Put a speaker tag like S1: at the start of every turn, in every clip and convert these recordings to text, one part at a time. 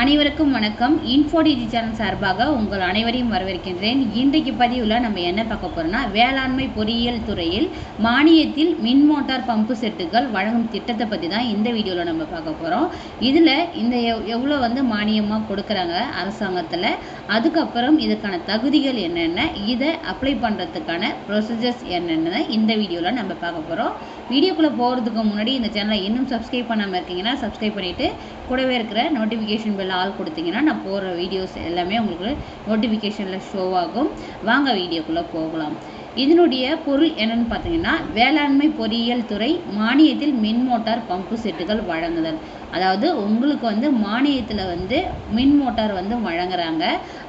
S1: அனைவருக்கும் வணக்கம். இன்ஃபோடிஜி சேனல் சார்பாக உங்கள் அனைவரையும் வரவேற்கின்றேன். இன்றைக்கு பதிவில் நம்ம என்ன பார்க்க போகிறோம்னா வேளாண்மை பொறியியல் துறையில் மானியத்தில் மின் மோட்டார் பம்பு செட்டுகள் வழங்கும் திட்டத்தை பற்றி தான் இந்த வீடியோவில் நம்ம பார்க்க போகிறோம் இதில் இந்த எவ் எவ்வளோ வந்து மானியமாக கொடுக்குறாங்க அரசாங்கத்தில் அதுக்கப்புறம் இதுக்கான தகுதிகள் என்னென்ன இதை அப்ளை பண்ணுறதுக்கான ப்ரொசீஜர்ஸ் என்னென்ன இந்த வீடியோவில் நம்ம பார்க்க போகிறோம் வீடியோக்குள்ளே போகிறதுக்கு முன்னாடி இந்த சேனலை இன்னும் சப்ஸ்கிரைப் பண்ணாமல் இருக்கீங்கன்னா சப்ஸ்கிரைப் பண்ணிவிட்டு கூடவே இருக்கிற நோட்டிஃபிகேஷன் பெல் ஆள் கொடுத்தீங்கன்னா நான் போடுற வீடியோஸ் எல்லாமே உங்களுக்கு நோட்டிஃபிகேஷனில் ஷோ ஆகும். வாங்க வீடியோக்குள்ளே போகலாம். இதனுடைய பொருள் என்னன்னு பார்த்தீங்கன்னா வேளாண்மை பொறியியல் துறை மானியத்தில் மின் மோட்டார் பம்பு செட்டுகள் வழங்குதல். அதாவது உங்களுக்கு வந்து மானியத்தில் வந்து மின் மோட்டார் வந்து வழங்குறாங்க.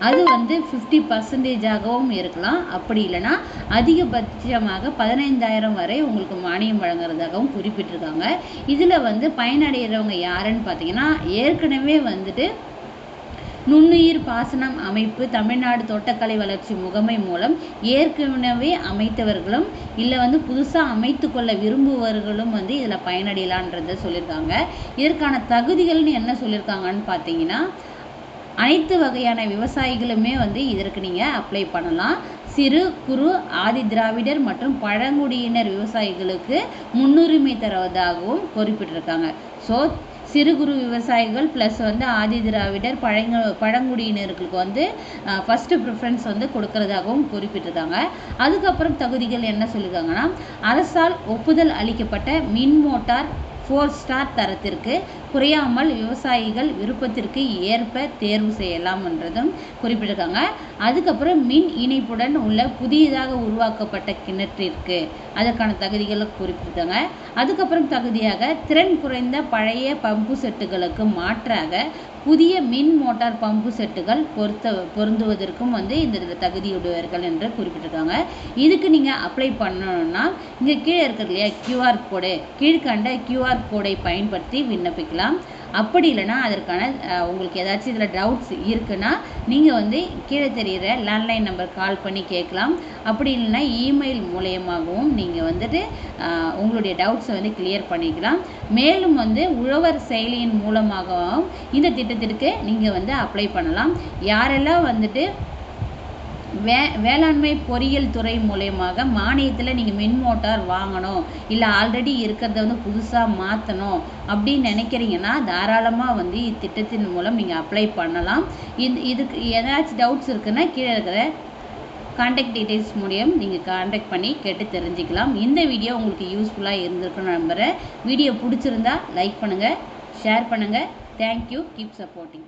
S1: அது வந்து ஃபிஃப்டி பர்சன்டேஜாகவும் இருக்கலாம். அப்படி இல்லைன்னா அதிகபட்சமாக பதினைந்தாயிரம் வரை உங்களுக்கு மானியம் வழங்குறதாகவும் குறிப்பிட்டிருக்காங்க. இதில் வந்து பயனடைகிறவங்க யாருன்னு பார்த்தீங்கன்னா ஏற்கனவே வந்துட்டு நுண்ணுயிர் பாசனம் அமைப்பு தமிழ்நாடு தோட்டக்கலை வளர்ச்சி முகமை மூலம் ஏற்கனவே அமைத்தவர்களும் இல்லை வந்து புதுசாக அமைத்து கொள்ள விரும்புபவர்களும் வந்து இதில் பயனடையலான்றத சொல்லியிருக்காங்க இதற்கான தகுதிகள்னு என்ன சொல்லியிருக்காங்கன்னு பார்த்தீங்கன்னா அனைத்து வகையான விவசாயிகளுமே வந்து இதற்கு நீங்கள் அப்ளை பண்ணலாம். சிறு குறு ஆதி திராவிடர் மற்றும் பழங்குடியினர் விவசாயிகளுக்கு முன்னுரிமை தருவதாகவும் குறிப்பிட்டிருக்காங்க. ஸோ சிறு குறு விவசாயிகள் ப்ளஸ் வந்து ஆதி திராவிடர் பழங்க பழங்குடியினர்களுக்கு வந்து ஃபஸ்ட்டு ப்ரிஃபரன்ஸ் வந்து கொடுக்கறதாகவும் குறிப்பிட்டிருக்காங்க. அதுக்கப்புறம் தகுதிகள் என்ன சொல்லியிருக்காங்கன்னா அரசால் ஒப்புதல் அளிக்கப்பட்ட மின் மோட்டார் ஃபோர் ஸ்டார் தரத்திற்கு குறையாமல் விவசாயிகள் விருப்பத்திற்கு ஏற்ப தேர்வு செய்யலாம்ன்றதும் குறிப்பிட்டிருக்காங்க. அதுக்கப்புறம் மின் இணைப்புடன் உள்ள புதியதாக உருவாக்கப்பட்ட கிணற்றிற்கு அதற்கான தகுதிகளை குறிப்பிட்டிருக்காங்க. அதுக்கப்புறம் தகுதியாக திறன் குறைந்த பழைய பம்பு செட்டுகளுக்கு மாற்றாக புதிய மின் மோட்டார் பம்பு செட்டுகள் பொருத்த பொருந்துவதற்கும் வந்து இந்த தகுதியுடையவர்கள் என்று குறிப்பிட்டிருக்காங்க. இதுக்கு நீங்கள் அப்ளை பண்ணணும்னா இங்கே கீழே இருக்கிறது இல்லையா கியூஆர் கோடு கீழ்கண்ட கியூஆர் கோடை பயன்படுத்தி விண்ணப்பிக்கலாம். அப்படி இல்லைன்னா அதற்கான உங்களுக்கு ஏதாச்சும் இதில் டவுட்ஸ் இருக்குன்னா நீங்கள் வந்து கீழே தெரிகிற லேண்ட்லைன் நம்பர் கால் பண்ணி கேட்கலாம். அப்படி இல்லைன்னா இமெயில் மூலயமாகவும் நீங்கள் வந்துட்டு உங்களுடைய டவுட்ஸை வந்து கிளியர் பண்ணிக்கலாம். மேலும் வந்து உழவர் செயலியின் மூலமாகவும் இந்த திட்டத்திற்கு நீங்கள் வந்து அப்ளை பண்ணலாம். யாரெல்லாம் வந்துட்டு வே வேளாண்மை பொறியியல் துறை மூலயமாக மானியத்தில் நீங்கள் மின் மோட்டார் வாங்கணும். இல்லை ஆல்ரெடி இருக்கிறத வந்து புதுசாக மாற்றணும் அப்படின்னு நினைக்கிறீங்கன்னா தாராளமாக வந்து இத்திட்டத்தின் மூலம் நீங்கள் அப்ளை பண்ணலாம். இது இதுக்கு ஏதாச்சும் டவுட்ஸ் இருக்குன்னா கீழே இருக்கிற காண்டாக்ட் டீட்டெயில்ஸ் மூலியம் நீங்கள் காண்டாக்ட் பண்ணி கேட்டு தெரிஞ்சுக்கலாம். இந்த வீடியோ உங்களுக்கு யூஸ்ஃபுல்லாக இருந்திருக்குன்னு நம்புகிறேன் வீடியோ பிடிச்சிருந்தா லைக் பண்ணுங்கள் ஷேர் பண்ணுங்கள் தேங்க்யூ கீப் சப்போர்ட்டிங்